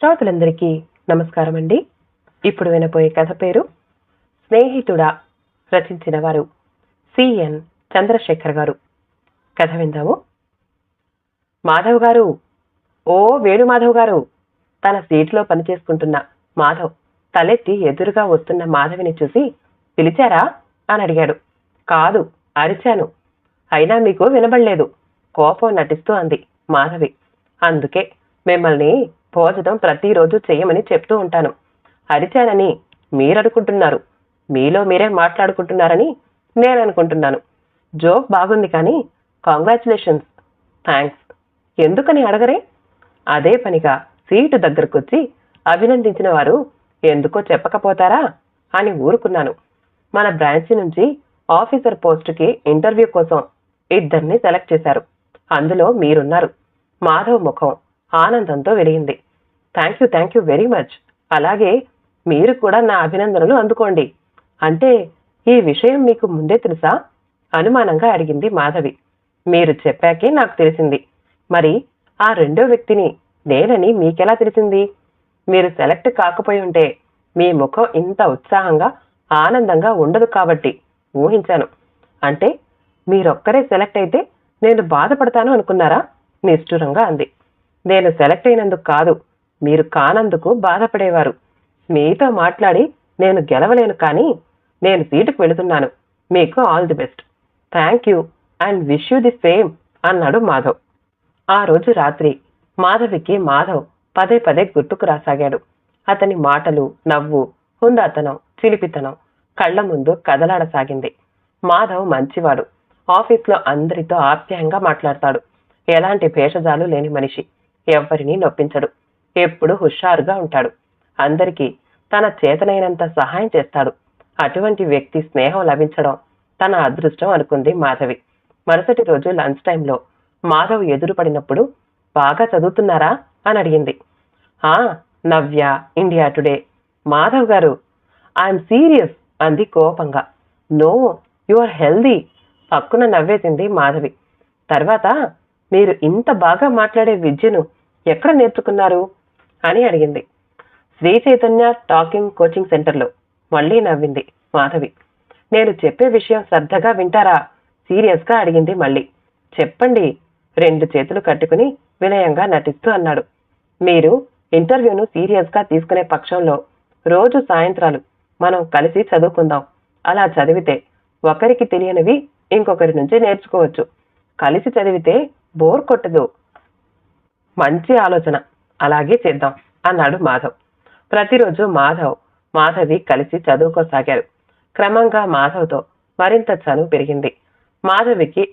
శ్రోతలందరికీ నమస్కారం అండి ఇప్పుడు వినపోయే కథ పేరు స్నేహితుడా రచించిన వారు సిఎన్ చంద్రశేఖర్ గారు. కథ విందాము. మాధవ్ గారు ఓ వేణు మాధవ్ గారు తన సీట్లో పనిచేసుకుంటున్న మాధవ్ తలెత్తి ఎదురుగా వస్తున్న మాధవిని చూసి పిలిచారా? అని అడిగాడు. కాదు అరిచాను. అయినా మీకు వినబడలేదు. కోపం నటిస్తూ అంది మాధవి. అందుకే మిమ్మల్ని భోజనం ప్రతిరోజు చేయమని చెప్తూ ఉంటాను. అరిచానని మీరనుకుంటున్నారు. మీలో మీరే మాట్లాడుకుంటున్నారని నేను అనుకుంటున్నాను జోక్ బాగుంది కానీ కాంగ్రాచులేషన్స్. థ్యాంక్స్ ఎందుకని అడగరే? అదే పనిగా సీటు దగ్గరకొచ్చి అభినందించిన వారు ఎందుకో చెప్పకపోతారా అని ఊరుకున్నాను. మన బ్రాంచ్ నుంచి ఆఫీసర్ పోస్టుకి ఇంటర్వ్యూ కోసం ఇద్దరిని సెలెక్ట్ చేశారు. అందులో మీరున్నారు. మాధవ్ ముఖం. ఆనందంతో వెలిగింది. Thank you thank you very much. అలాగే మీరు కూడా నా అభినందనలు అందుకోండి. అంటే ఈ విషయం మీకు ముందే తెలుసా? అనుమానంగా అడిగింది మాధవి. మీరు చెప్పాకే నాకు తెలిసింది. మరి ఆ రెండో వ్యక్తిని నేనని మీకెలా తెలిసింది? మీరు సెలెక్ట్ కాకపోయి ఉంటే మీ ముఖం ఇంత ఉత్సాహంగా ఆనందంగా ఉండదు కాబట్టి ఊహించాను. అంటే మీరొక్కరే సెలెక్ట్ అయితే నేను బాధపడతాను అనుకున్నారా? నిష్ఠురంగా అంది. నేను సెలెక్ట్ అయినందుకు కాదు. మీరు కానందుకు బాధపడేవారు. మీతో మాట్లాడి నేను గెలవలేను కానీ నేను సీటుకు వెళుతున్నాను. మీకు all the best. Thank you and wish you the same అన్నాడు మాధవ్. ఆ రోజు రాత్రి మాధవికి మాధవ్ పదే పదే గుర్తుకు రాసాగాడు. అతని మాటలు నవ్వు హుందాతనం చిలిపితనం కళ్ళ ముందు కదలాడసాగింది. మాధవ్ మంచివాడు. ఆఫీస్లో అందరితో ఆప్యాయంగా మాట్లాడతాడు. ఎలాంటి భేషజాలు లేని మనిషి. ఎవరిని నొప్పించడు. ఎప్పుడు హుషారుగా ఉంటాడు. అందరికీ తన చేతనైనంత సహాయం చేస్తాడు. అటువంటి వ్యక్తి స్నేహం లభించడం తన అదృష్టం అనుకుంది మాధవి. మరుసటి రోజు లంచ్ టైంలో మాధవ్ ఎదురుపడినప్పుడు బాగా చదువుతున్నారా? అని అడిగింది. ఆ నవ్య ఇండియా టుడే. మాధవ్ గారు ఐఎమ్ సీరియస్ అంది కోపంగా. నో యు ఆర్ హెల్దీ పక్కున నవ్వేసింది మాధవి. తర్వాత మీరు ఇంత బాగా మాట్లాడే విద్యను ఎక్కడ నేర్చుకున్నారు? అని అడిగింది. శ్రీ చైతన్య టాకింగ్ కోచింగ్ సెంటర్లో. మళ్ళీ నవ్వింది మాధవి. నేను చెప్పే విషయం శ్రద్ధగా వింటారా? సీరియస్గా అడిగింది మళ్ళీ. చెప్పండి రెండు చేతులు కట్టుకుని వినయంగా నటిస్తూ అన్నాడు. మీరు ఇంటర్వ్యూను సీరియస్గా తీసుకునే పక్షంలో రోజు సాయంత్రాలు మనం కలిసి చదువుకుందాం. అలా చదివితే ఒకరికి తెలియనివి ఇంకొకరి నుంచి నేర్చుకోవచ్చు. కలిసి చదివితే బోర్ కొట్టదు. మంచి ఆలోచన. అలాగే చేద్దాం అన్నాడు మాధవ్. ప్రతిరోజు మాధవ్ మాధవి కలిసి చదువుకోసాగారు. క్రమంగా మాధవ్తో మరింత చనువు పెరిగింది. మాధవికి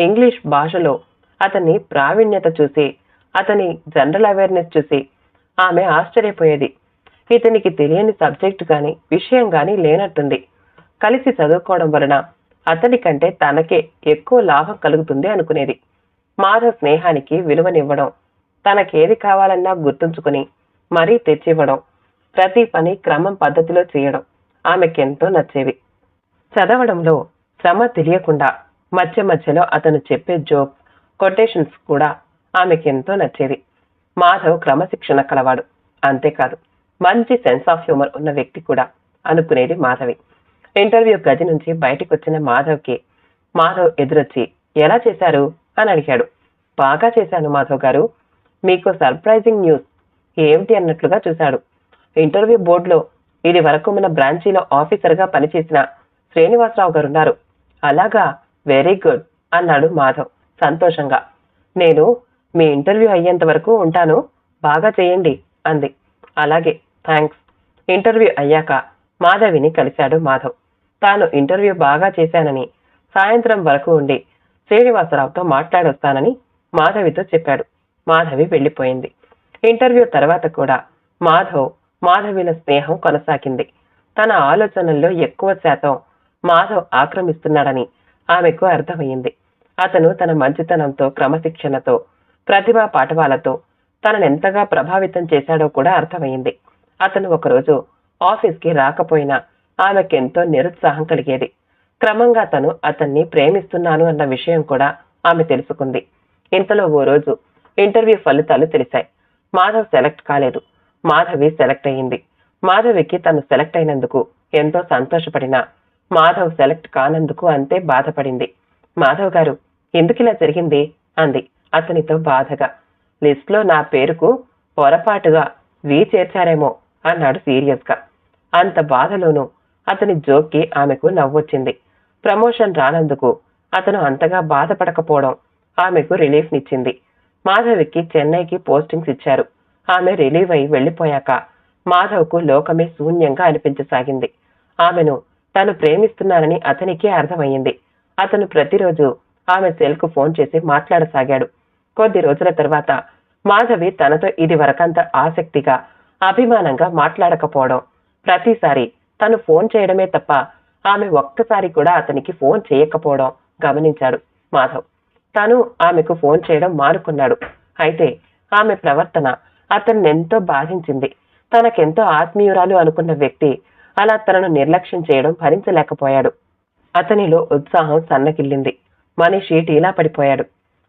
ఇంగ్లీష్ భాషలో అతని ప్రావీణ్యత చూసి అతని జనరల్ అవేర్నెస్ చూసి ఆమె ఆశ్చర్యపోయేది. ఇతనికి తెలియని సబ్జెక్టు కానీ విషయం కానీ లేనట్టుంది. కలిసి చదువుకోవడం వలన అతని కంటే తనకే ఎక్కువ లాభం కలుగుతుంది అనుకునేది. మాధవ్ స్నేహానికి విలువనివ్వడం తనకేది కావాలన్నా గుర్తుంచుకుని మరీ తెచ్చివ్వడం ప్రతి పని క్రమం పద్ధతిలో చేయడం ఆమెకెంతో నచ్చేవి. చదవడంలో శ్రమ తెలియకుండా మధ్య మధ్యలో అతను చెప్పే జోక్ కొటేషన్స్ కూడా ఆమెకెంతో నచ్చేవి. మాధవ్ క్రమశిక్షణ కలవాడు అంతేకాదు మంచి సెన్స్ ఆఫ్ హ్యూమర్ ఉన్న వ్యక్తి కూడా అనుకునేది మాధవి. ఇంటర్వ్యూ గది నుంచి బయటకు వచ్చిన మాధవ్కి మాధవ్ ఎదురొచ్చి ఎలా చేశారు? అని అడిగాడు. బాగా చేశాను మాధవ్ గారు మీకు సర్ప్రైజింగ్ న్యూస్ ఏమిటి అన్నట్లుగా చూశాడు. ఇంటర్వ్యూ బోర్డులో ఇది వరకు మన బ్రాంచీలో ఆఫీసర్గా పనిచేసిన శ్రీనివాసరావు గారు ఉన్నారు అలాగా వెరీ గుడ్ అన్నాడు మాధవ్ సంతోషంగా. నేను మీ ఇంటర్వ్యూ అయ్యేంత వరకు ఉంటాను బాగా చేయండి అంది. అలాగే థ్యాంక్స్ ఇంటర్వ్యూ అయ్యాక మాధవిని కలిశాడు మాధవ్. తాను ఇంటర్వ్యూ బాగా చేశానని సాయంత్రం వరకు ఉండి శ్రీనివాసరావుతో మాట్లాడొస్తానని మాధవితో చెప్పాడు. మాధవి వెళ్ళిపోయింది. ఇంటర్వ్యూ తర్వాత కూడా మాధవ్ మాధవిల స్నేహం కొనసాగింది. తన ఆలోచనల్లో ఎక్కువ శాతం మాధవ్ ఆక్రమిస్తున్నాడని ఆమెకు అర్థమయ్యింది. అతను తన మంచితనంతో క్రమశిక్షణతో ప్రతిభా పాఠవాలతో తననెంతగా ప్రభావితం చేశాడో కూడా అర్థమైంది అతను ఒకరోజు ఆఫీస్కి రాకపోయినా ఆమెకెంతో నిరుత్సాహం కలిగేది. క్రమంగా తను అతన్ని ప్రేమిస్తున్నాను అన్న విషయం కూడా ఆమె తెలుసుకుంది. ఇంతలో ఓ రోజు ఇంటర్వ్యూ ఫలితాలు తెలిసాయి. మాధవ్ సెలెక్ట్ కాలేదు. మాధవి సెలెక్ట్ అయ్యింది. మాధవికి తను సెలెక్ట్ అయినందుకు ఎంతో సంతోషపడిన మాధవ్ సెలెక్ట్ కానందుకు అంతే బాధపడింది. మాధవ్ గారు ఎందుకిలా జరిగింది? అంది. అతనితో బాధగా లిస్ట్లో నా పేరుకు పొరపాటుగా వి చేర్చారేమో అన్నాడు సీరియస్గా. అంత బాధలోనూ అతని జోక్కి ఆమెకు నవ్వొచ్చింది. ప్రమోషన్ రానందుకు అతను అంతగా బాధపడకపోవడం ఆమెకు రిలీఫ్నిచ్చింది. మాధవికి చెన్నైకి పోస్టింగ్స్ ఇచ్చారు. ఆమె రిలీవ్ అయి వెళ్ళిపోయాక మాధవ్కు లోకమే శూన్యంగా అనిపించసాగింది. ఆమెను తను ప్రేమిస్తున్నానని అతనికి అర్థమయ్యింది. అతను ప్రతిరోజు ఆమె సెల్కు ఫోన్ చేసి మాట్లాడసాగాడు. కొద్ది రోజుల తర్వాత మాధవి తనతో ఇది వరకంత ఆసక్తిగా అభిమానంగా మాట్లాడకపోవడం ప్రతిసారి తను ఫోన్ చేయడమే తప్ప ఆమె ఒక్కసారి కూడా అతనికి ఫోన్ చేయకపోవడం గమనించాడు మాధవ్. తను ఆమెకు ఫోన్ చేయడం మానుకున్నాడు. అయితే ఆమె ప్రవర్తన అతన్ని ఎంతో బాధించింది. తనకెంతో ఆత్మీయురాలు అనుకున్న వ్యక్తి అలా తనను నిర్లక్ష్యం చేయడం భరించలేకపోయాడు. అతనిలో ఉత్సాహం సన్నగిల్లింది. మనిషి టీలా పడిపోయాడు.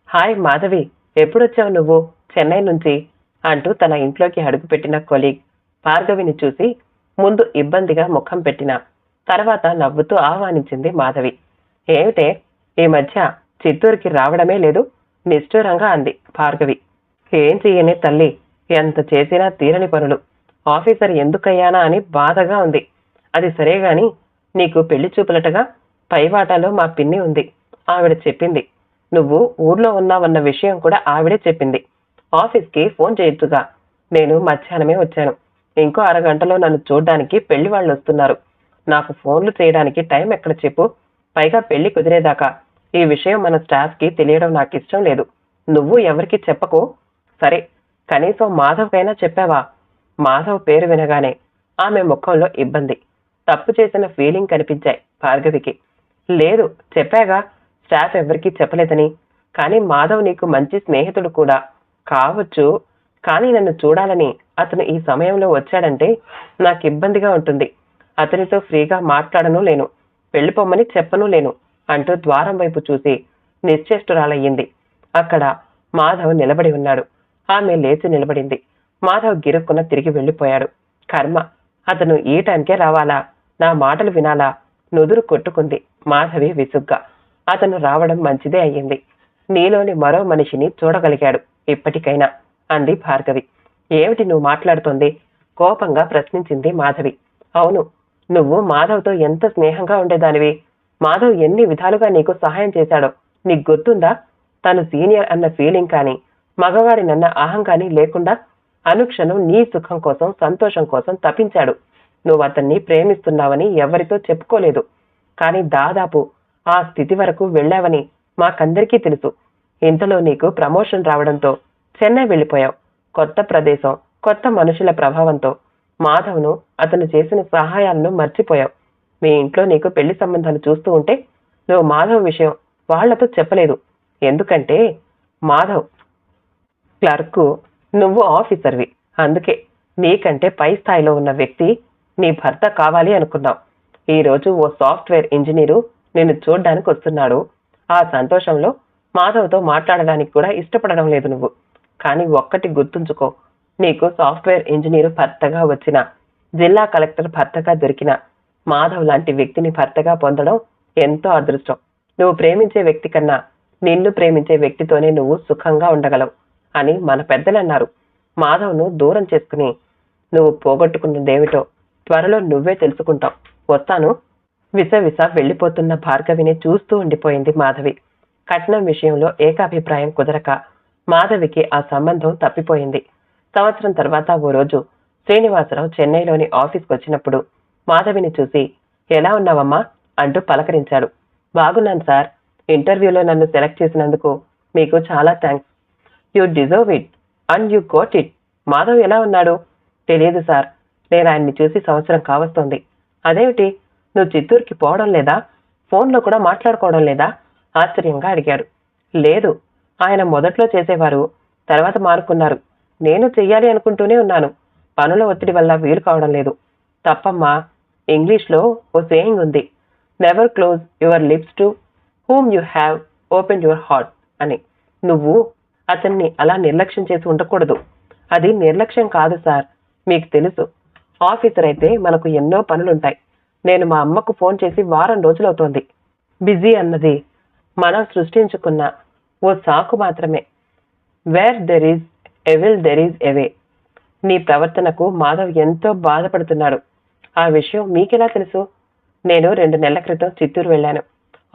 హాయ్ మాధవి ఎప్పుడొచ్చావు నువ్వు? చెన్నై నుంచి? అంటూ తన ఇంట్లోకి అడుగుపెట్టిన కొలీగ్ భార్గవిని చూసి ముందు ఇబ్బందిగా ముఖం పెట్టిన తర్వాత నవ్వుతూ ఆహ్వానించింది మాధవి. ఏమిటే? ఈ మధ్య చిత్తూరుకి రావడమే లేదు నిష్ఠూరంగా అంది భార్గవి. ఏం చేయనే తల్లి? ఎంత చేసినా తీరని పనులు. ఆఫీసర్ ఎందుకయ్యానా అని బాధగా ఉంది. అది సరే గాని నీకు పెళ్ళి చూపులటగా పైవాటాలో మా పిన్ని ఉంది. ఆవిడ చెప్పింది. నువ్వు ఊర్లో ఉన్నావన్న విషయం కూడా ఆవిడే చెప్పింది. ఆఫీస్కి ఫోన్ చేయొచ్చుగా. నేను మధ్యాహ్నమే వచ్చాను. ఇంకో అరగంటలో నన్ను చూడ్డానికి పెళ్ళి వాళ్ళు వస్తున్నారు నాకు ఫోన్లు చేయడానికి టైం ఎక్కడ చెప్పు? పైగా పెళ్ళి కుదిరేదాకా. ఈ విషయం మన స్టాఫ్కి తెలియడం నాకు ఇష్టం లేదు. నువ్వు ఎవరికి చెప్పకు. సరే కనీసం మాధవ్కైనా చెప్పావా? మాధవ్ పేరు వినగానే ఆమె ముఖంలో ఇబ్బంది. తప్పు చేసిన ఫీలింగ్ కనిపించాయి భార్గవికి. లేదు చెప్పాగా. స్టాఫ్ ఎవరికీ చెప్పలేదని. కానీ మాధవ్ నీకు మంచి స్నేహితుడు కూడా. కావచ్చు. కానీ నన్ను చూడాలని అతను ఈ సమయంలో వచ్చాడంటే నాకు ఇబ్బందిగా ఉంటుంది. అతనితో ఫ్రీగా మాట్లాడను లేను. వెళ్ళిపోమ్మని చెప్పను లేను. అంటూ ద్వారం వైపు చూసి నిశ్చేష్టురాలయ్యింది. అక్కడ మాధవ్ నిలబడి ఉన్నాడు. ఆమె లేచి నిలబడింది. మాధవ్ గిరుక్కున తిరిగి వెళ్ళిపోయాడు. కర్మ అతను ఈ టైంకే రావాలా? నా మాటలు వినాలా? నుదురు కొట్టుకుంది మాధవి విసుగ్గా. అతను రావడం మంచిదే అయ్యింది. నీలోని మరో మనిషిని చూడగలిగాడు ఇప్పటికైనా అంది భార్గవి. ఏమిటి నువ్వు మాట్లాడుతోంది? కోపంగా ప్రశ్నించింది మాధవి. అవును నువ్వు మాధవ్తో ఎంత స్నేహంగా ఉండేదానివి? మాధవ్ ఎన్ని విధాలుగా నీకు సహాయం చేశాడో నీకు గుర్తుందా? తను సీనియర్ అన్న ఫీలింగ్ కానీ మగవాడినన్న అహం కానీ లేకుండా అనుక్షణం నీ సుఖం కోసం సంతోషం కోసం తప్పించాడు నువ్వు అతన్ని ప్రేమిస్తున్నావని ఎవరితో చెప్పుకోలేదు. కానీ దాదాపు ఆ స్థితి వరకు వెళ్ళావని మాకందరికీ తెలుసు. ఇంతలో నీకు ప్రమోషన్ రావడంతో చెన్నై వెళ్ళిపోయావు. కొత్త ప్రదేశం కొత్త మనుషుల ప్రభావంతో మాధవ్ను అతను చేసిన సహాయాలను మర్చిపోయావు. మీ ఇంట్లో నీకు పెళ్ళి సంబంధాలు చూస్తూ ఉంటే నువ్వు మాధవ్ విషయం వాళ్ళతో చెప్పలేదు. ఎందుకంటే మాధవ్ క్లర్కు నువ్వు ఆఫీసర్వి. అందుకే నీకంటే పై స్థాయిలో ఉన్న వ్యక్తి నీ భర్త కావాలి అనుకున్నావు. ఈరోజు ఓ సాఫ్ట్వేర్ ఇంజనీరు నిన్ను చూడ్డానికి వస్తున్నాడు. ఆ సంతోషంలో మాధవ్తో మాట్లాడడానికి కూడా ఇష్టపడడం లేదు నువ్వు. కానీ ఒక్కటి గుర్తుంచుకో నీకు సాఫ్ట్వేర్ ఇంజనీరు భర్తగా వచ్చిన జిల్లా కలెక్టర్ భర్తగా దొరికిన మాధవ్ లాంటి వ్యక్తిని భర్తగా పొందడం ఎంతో అదృష్టం. నువ్వు ప్రేమించే వ్యక్తి కన్నా నిన్ను ప్రేమించే వ్యక్తితోనే నువ్వు సుఖంగా ఉండగలవు అని మన పెద్దలన్నారు మాధవ్ను దూరం చేసుకుని నువ్వు పోగొట్టుకున్నదేమిటో త్వరలో నువ్వే తెలుసుకుంటావు. వస్తాను. విస విస వెళ్ళిపోతున్న భార్గవిని చూస్తూ ఉండిపోయింది మాధవి. కట్నం విషయంలో ఏకాభిప్రాయం కుదరక మాధవికి ఆ సంబంధం తప్పిపోయింది. సంవత్సరం తర్వాత ఓ రోజు శ్రీనివాసరావు చెన్నైలోని ఆఫీస్కి వచ్చినప్పుడు మాధవిని చూసి ఎలా ఉన్నావమ్మా? అంటూ పలకరించాడు. బాగున్నాను సార్. ఇంటర్వ్యూలో నన్ను సెలెక్ట్ చేసినందుకు మీకు చాలా thanks you deserve it and you got it. Madhav ఎలా ఉన్నాడు? తెలియదు సార్. నేను ఆయన్ని చూసి సంవత్సరం కావస్తోంది. అదేమిటి? నువ్వు చిత్తూరుకి పోవడం లేదా? ఫోన్లో కూడా మాట్లాడుకోవడం లేదా? ఆశ్చర్యంగా అడిగాడు. లేదు. ఆయన మొదట్లో చేసేవారు. తర్వాత మారుకున్నారు. నేను చెయ్యాలి అనుకుంటూనే ఉన్నాను. పనుల ఒత్తిడి వల్ల వీలు కావడం లేదు. తప్పమ్మా. ఇంగ్లీష్లో ఓ సేయింగ్ ఉంది. Never close your lips to whom you have open your heart అని. నువ్వు అతన్ని అలా నిర్లక్ష్యం చేసి ఉండకూడదు. అది నిర్లక్ష్యం కాదు సార్. మీకు తెలుసు ఆఫీసర్ అయితే మనకు ఎన్నో పనులుంటాయి. నేను మా అమ్మకు ఫోన్ చేసి వారం రోజులవుతోంది. బిజీ అన్నది మనం సృష్టించుకున్న ఓ సాకు మాత్రమే. Where there is evil there is a way నీ ప్రవర్తనకు మాధవ్ ఎంతో బాధపడుతున్నాడు. ఆ విషయం మీకెలా తెలుసు? నేను రెండు నెలల క్రితం చిత్తూరు వెళ్ళాను.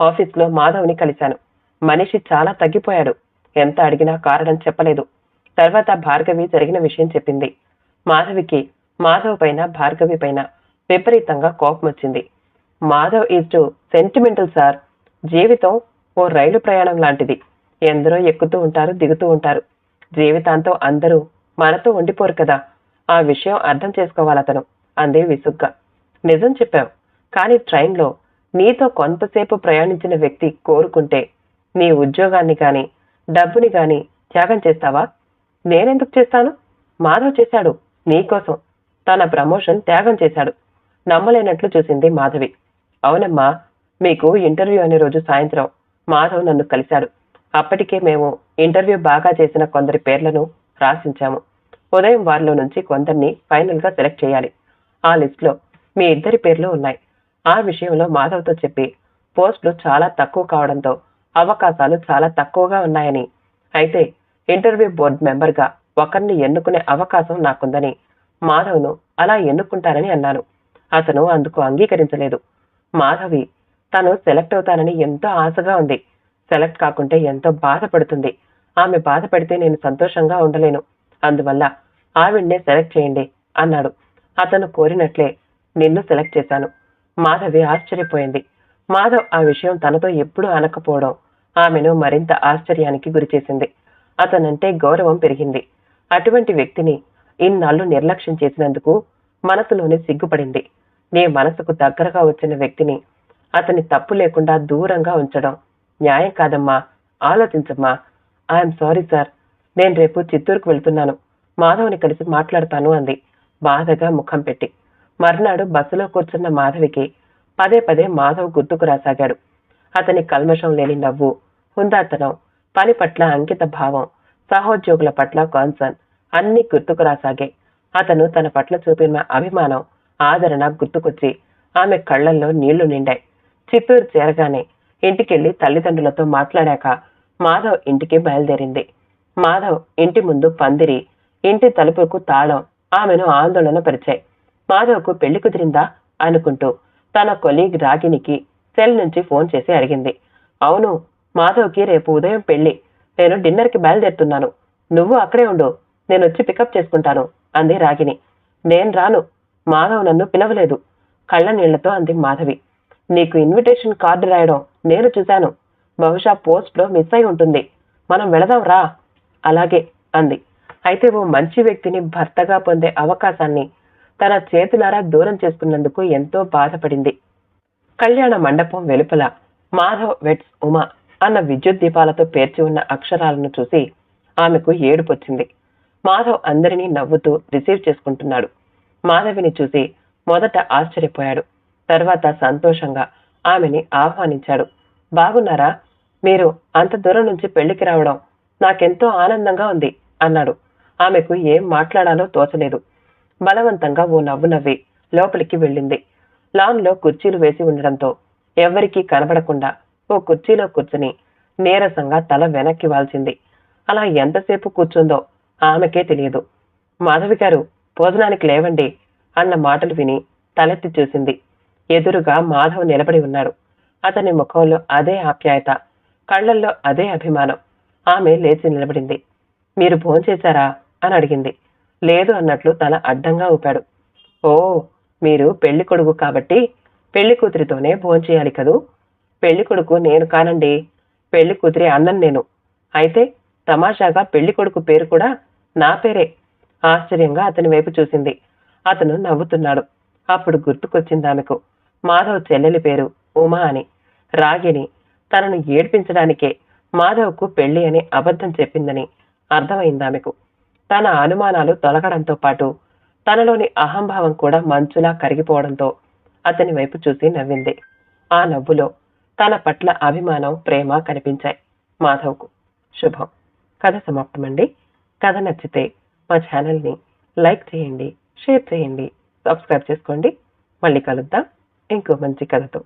ఆఫీస్లో మాధవ్ని కలిశాను. మనిషి చాలా తగ్గిపోయాడు. ఎంత అడిగినా కారణం చెప్పలేదు. తర్వాత భార్గవి జరిగిన విషయం చెప్పింది. మాధవికి మాధవ్ పైన భార్గవి పైన విపరీతంగా కోపం వచ్చింది. Madhav is too sentimental sir జీవితం ఓ రైలు ప్రయాణం లాంటిది. ఎందరో ఎక్కుతూ ఉంటారు దిగుతూ ఉంటారు. జీవితాంతం అందరూ మనతో ఉండిపోరు కదా. ఆ విషయం అర్థం చేసుకోవాలతను. అంది విసుగ్గా. నిజం చెప్పావు. కానీ ట్రైన్లో నీతో కొంతసేపు ప్రయాణించిన వ్యక్తి కోరుకుంటే నీ ఉద్యోగాన్ని కానీ డబ్బుని కానీ త్యాగం చేస్తావా? నేనెందుకు చేస్తాను? మాధవ్ చేశాడు నీకోసం. తన ప్రమోషన్ త్యాగం చేశాడు. నమ్మలేనట్లు చూసింది మాధవి. అవునమ్మా మీకు ఇంటర్వ్యూ అనే రోజు సాయంత్రం మాధవ్ నన్ను కలిశాడు. అప్పటికే మేము ఇంటర్వ్యూ బాగా చేసిన కొందరి పేర్లను రాసించాము. ఉదయం వారిలో నుంచి కొందరిని ఫైనల్గా సెలెక్ట్ చేయాలి. ఆ లిస్ట్లో మీ ఇద్దరి పేర్లు ఉన్నాయి. ఆ విషయంలో మాధవ్తో చెప్పి పోస్టులు చాలా తక్కువ కావడంతో అవకాశాలు చాలా తక్కువగా ఉన్నాయని. అయితే ఇంటర్వ్యూ బోర్డు మెంబర్గా ఒకరిని ఎన్నుకునే అవకాశం నాకుందని మాధవ్ను అలా ఎన్నుకుంటారని అన్నాను. అతను అందుకు అంగీకరించలేదు. మాధవి తను సెలెక్ట్ అవుతానని ఎంతో ఆశగా ఉంది. సెలెక్ట్ కాకుంటే ఎంతో బాధపడుతుంది. ఆమె బాధపడితే నేను సంతోషంగా ఉండలేను. అందువల్ల ఆవిడ్నే సెలెక్ట్ చేయండి అన్నాడు. అతను కోరినట్లే నిన్ను సెలెక్ట్ చేశాను. మాధవి ఆశ్చర్యపోయింది. మాధవ్ ఆ విషయం తనతో ఎప్పుడూ అనకపోవడం ఆమెను మరింత ఆశ్చర్యానికి గురిచేసింది. అతనంటే గౌరవం పెరిగింది. అటువంటి వ్యక్తిని ఇన్నాళ్ళు నిర్లక్ష్యం చేసినందుకు మనసులోనే సిగ్గుపడింది. నీ మనసుకు దగ్గరగా వచ్చిన వ్యక్తిని అతని తప్పు లేకుండా దూరంగా ఉంచడం న్యాయం కాదమ్మా ఆలోచించమ్మా. ఐఎమ్ సారీ సార్ నేను రేపు చిత్తూరుకు వెళ్తున్నాను. మాధవ్ని కలిసి మాట్లాడతాను అంది. బాధగా ముఖం పెట్టి. మర్నాడు బస్సులో కూర్చున్న మాధవికి పదే పదే మాధవ్ గుర్తుకు రాసాగాడు. అతని కల్మషం లేని నవ్వు హుందాతనం పని పట్ల అంకిత భావం సహోద్యోగుల పట్ల కాన్సర్న్ అన్ని గుర్తుకు రాసాగాయి అతను తన పట్ల చూపిన అభిమానం ఆదరణ గుర్తుకొచ్చి ఆమె కళ్ళల్లో నీళ్ళు నిండాయి. చిత్తూరు చేరగానే ఇంటికెళ్ళి తల్లిదండ్రులతో మాట్లాడాక మాధవ్ ఇంటికి బయలుదేరింది. మాధవ్ ఇంటి ముందు పందిరి ఇంటి తలుపుకు తాళం ఆమెను ఆందోళన పరిచాయి. మాధవ్కు పెళ్ళి కుదిరిందా? అనుకుంటూ తన కొలీగ్ రాగినికి సెల్ నుంచి ఫోన్ చేసి అడిగింది. అవును మాధవ్కి రేపు ఉదయం పెళ్ళి. నేను డిన్నర్కి బయలుదేరుతున్నాను. నువ్వు అక్కడే ఉండు. నేను వచ్చి పికప్ చేసుకుంటాను అంది రాగిని నేను రాను. మాధవ్ నన్ను పిలవలేదు. కళ్ళ నీళ్ళతో అంది మాధవి. నీకు ఇన్విటేషన్ కార్డు రాయడం నేను చూశాను. బహుశా పోస్ట్లో మిస్ అయి ఉంటుంది. మనం వెళదాం రా. అలాగే అంది. అయితే ఓ మంచి వ్యక్తిని భర్తగా పొందే అవకాశాన్ని తన చేతులారా దూరం చేసుకున్నందుకు ఎంతో బాధపడింది. కళ్యాణ మండపం వెలుపల మాధవ్ వెట్స్ ఉమా అన్న విద్యుత్ దీపాలతో పేర్చి ఉన్న అక్షరాలను చూసి ఆమెకు ఏడుపొచ్చింది మాధవ్ అందరినీ నవ్వుతూ రిసీవ్ చేసుకుంటున్నాడు. మాధవిని చూసి మొదట ఆశ్చర్యపోయాడు. తర్వాత సంతోషంగా ఆమెని ఆహ్వానించాడు. బాగున్నారా? మీరు అంత దూరం నుంచి పెళ్ళికి రావడం నాకెంతో ఆనందంగా ఉంది అన్నాడు. ఆమెకు ఏం మాట్లాడాలో తోచలేదు. బలవంతంగా ఓ నవ్వు నవ్వి లోపలికి వెళ్ళింది. లాన్లో కుర్చీలు వేసి ఉండడంతో ఎవ్వరికీ కనబడకుండా ఓ కుర్చీలో కూర్చుని నీరసంగా తల వెనక్కి వాల్చింది. అలా ఎంతసేపు కూర్చుందో ఆమెకే తెలియదు. మాధవి గారు భోజనానికి లేవండి అన్న మాటలు విని తలెత్తి చూసింది. ఎదురుగా మాధవ్ నిలబడి ఉన్నాడు. అతని ముఖంలో అదే ఆప్యాయత కళ్ళల్లో అదే అభిమానం. ఆమె లేచి నిలబడింది. మీరు భోంచేశారా? అని అడిగింది. లేదు అన్నట్లు తల అడ్డంగా ఊపాడు. ఓ మీరు పెళ్ళి కొడుకు కాబట్టి పెళ్ళి కూతురితోనే భోంచేయాలి కదూ? పెళ్ళి కొడుకు నేను కానండి. పెళ్ళి కూతురి అన్నం నేను. అయితే తమాషాగా పెళ్ళి కొడుకు పేరు కూడా నా పేరే. ఆశ్చర్యంగా అతని వైపు చూసింది. అతను నవ్వుతున్నాడు. అప్పుడు గుర్తుకొచ్చింది ఆమెకు. మాధవ్ చెల్లెలి పేరు ఉమా అని. రాగిని తనను ఏడ్పించడానికే మాధవ్కు పెళ్ళి అని అబద్ధం చెప్పిందని అర్థమైంది ఆమెకు. తన అనుమానాలు తొలగడంతో పాటు తనలోని అహంభావం కూడా మంచులా కరిగిపోవడంతో అతని వైపు చూసి నవ్వింది. ఆ నవ్వులో తన పట్ల అభిమానం ప్రేమ కనిపించాయి. మాధవ్కు శుభం. కథ సమాప్తమండి. కథ నచ్చితే మా ఛానల్ని లైక్ చేయండి షేర్ చేయండి సబ్స్క్రైబ్ చేసుకోండి. మళ్ళీ కలుద్దాం. ఇంకో మంచి కథతో.